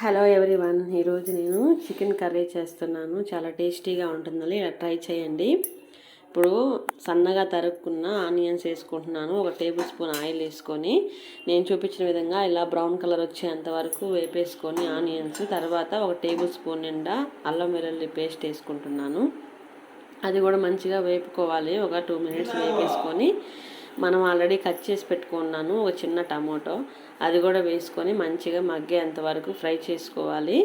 Hello everyone. ఈరోజు నేను chicken curry చేస్తున్నాను. చాలా టేస్టీగా ఉంటుందని ఇలా ట్రై చేయండి. ఇప్పుడు సన్నగా తరుక్కున్న ఆనియన్స్ వేసుకుంటున్నాను. ఒక టేబుల్ స్పూన్ ఆయిల్ వేసుకొని నేను చూపించిన విధంగా ఇలా బ్రౌన్ కలర్ వచ్చేంత వరకు వేపేసుకొని ఆనియన్స్. తర్వాత ఒక టేబుల్ స్పూన్ నిండా అల్లం వెల్లుల్లి పేస్ట్ వేసుకుంటున్నాను. అది కూడా మంచిగా వేపుకోవాలి. ఒక టూ మినిట్స్ వేపేసుకొని మనం ఆల్రెడీ కట్ చేసి పెట్టుకున్నాను ఒక చిన్న టమాటో. అది కూడా వేసుకొని మంచిగా మగ్గేంత వరకు ఫ్రై చేసుకోవాలి.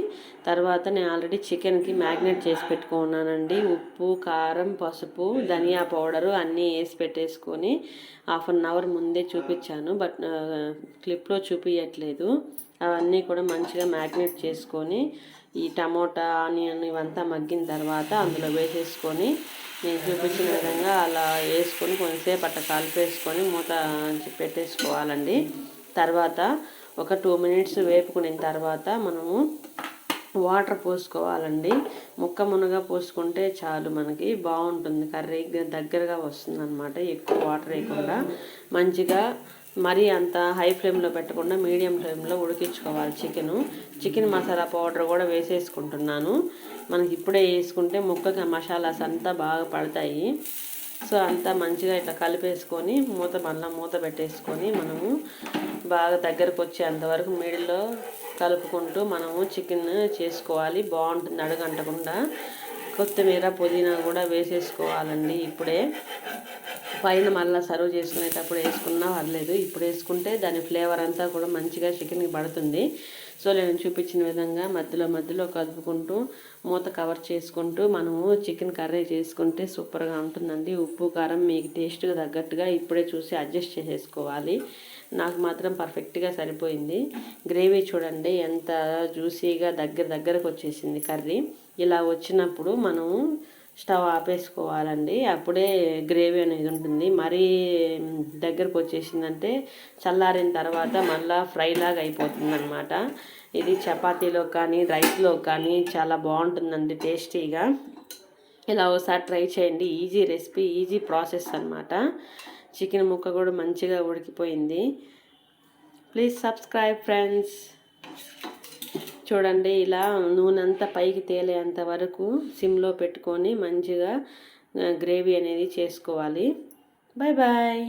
తర్వాత నేను ఆల్రెడీ చికెన్కి మ్యాగ్నేట్ చేసి పెట్టుకున్నానండి. ఉప్పు కారం పసుపు ధనియా పౌడరు అన్నీ వేసి పెట్టేసుకొని హాఫ్ అన్ అవర్ ముందే చూపించాను బట్ క్లిప్లో చూపించట్లేదు అవన్నీ కూడా మంచిగా మ్యాగ్నేట్ చేసుకొని ఈ టమోటా ఆనియన్ ఇవంతా మగ్గిన తర్వాత అందులో వేసేసుకొని నేను చూపించిన విధంగా అలా వేసుకొని కొంచెంసేపు అట్ట కలిపేసుకొని మూత పెట్టేసుకోవాలండి. తర్వాత ఒక టూ మినిట్స్ వేపుకున్న తర్వాత మనము వాటర్ పోసుకోవాలండి. ముక్క మునగా పోసుకుంటే చాలు మనకి బాగుంటుంది. కర్రీ దగ్గరగా వస్తుంది అనమాట ఎక్కువ వాటర్ వేయకుండా మంచిగా మరీ అంత హై ఫ్లేమ్లో పెట్టకుండా మీడియం ఫ్లేమ్లో ఉడికించుకోవాలి చికెను. చికెన్ మసాలా పౌడర్ కూడా వేసేసుకుంటున్నాను. మనకి ఇప్పుడే వేసుకుంటే ముక్కకి మసాలాస్ అంతా బాగా పడతాయి. సో అంతా మంచిగా ఇట్లా కలిపేసుకొని మూత మళ్ళీ మూత పెట్టేసుకొని మనము బాగా దగ్గరకు వచ్చేంతవరకు మిడిల్లో కలుపుకుంటూ మనము చికెన్ చేసుకోవాలి. బాగుంటుంది అడుగంటకుండా. కొత్తిమీర పుదీనా కూడా వేసేసుకోవాలండి ఇప్పుడే. పైన మళ్ళీ సర్వ్ చేసుకునేటప్పుడు వేసుకున్నా పర్లేదు. ఇప్పుడు వేసుకుంటే దాని ఫ్లేవర్ అంతా కూడా మంచిగా చికెన్కి పడుతుంది. సో నేను చూపించిన విధంగా మధ్యలో మధ్యలో కదుపుకుంటూ మూత కవర్ చేసుకుంటూ మనము చికెన్ కర్రీ చేసుకుంటే సూపర్గా ఉంటుందండి. ఉప్పు కారం మీకు టేస్ట్గా తగ్గట్టుగా ఇప్పుడే చూసి అడ్జస్ట్ చేసేసుకోవాలి. నాకు మాత్రం పర్ఫెక్ట్గా సరిపోయింది. గ్రేవీ చూడండి ఎంత జ్యూసీగా దగ్గర దగ్గరకు వచ్చేసింది కర్రీ. ఇలా వచ్చినప్పుడు మనము స్టవ్ ఆపేసుకోవాలండి. అప్పుడే గ్రేవీ అనేది ఉంటుంది. మరీ దగ్గరకు వచ్చేసిందంటే చల్లారిన తర్వాత మళ్ళీ ఫ్రైలాగా అయిపోతుంది అనమాట ఇది చపాతీలో కానీ రైస్లో కానీ చాలా బాగుంటుందండి టేస్టీగా. ఇలా ఒకసారి ట్రై చేయండి. ఈజీ రెసిపీ ఈజీ ప్రాసెస్ అనమాట చికెన్ ముక్క కూడా మంచిగా ఉడికిపోయింది. Please subscribe friends. చూడండి ఇలా నూనె అంతా పైకి తేలేంత వరకు సిమ్లో పెట్టుకొని మంచిగా గ్రేవీ అనేది చేసుకోవాలి. Bye bye